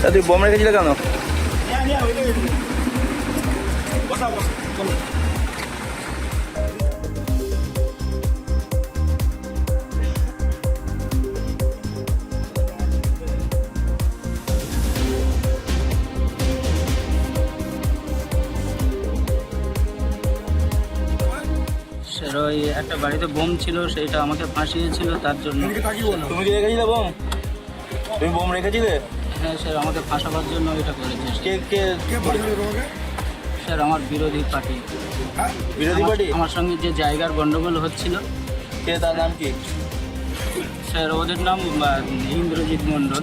তা তুই বোম রেখেছিলে কেন? স্যার ওই একটা বাড়িতে বোম ছিল সেইটা আমাকে ফাঁসিয়েছিল তার জন্য। তুমি কি রেখেছিলে বোম? তুমি বোম রেখেছিলে? স্যার আমাকে ফাঁসাবার জন্য এটা করেছে কে কে স্যার আমার বিরোধী পার্টি। বিরোধী পার্টি? আমার সঙ্গে যে জায়গার গন্ডগোল হচ্ছিল কে তার নাম কি? স্যার ওদের নাম আহ, ইন্দ্রজিৎ মণ্ডল।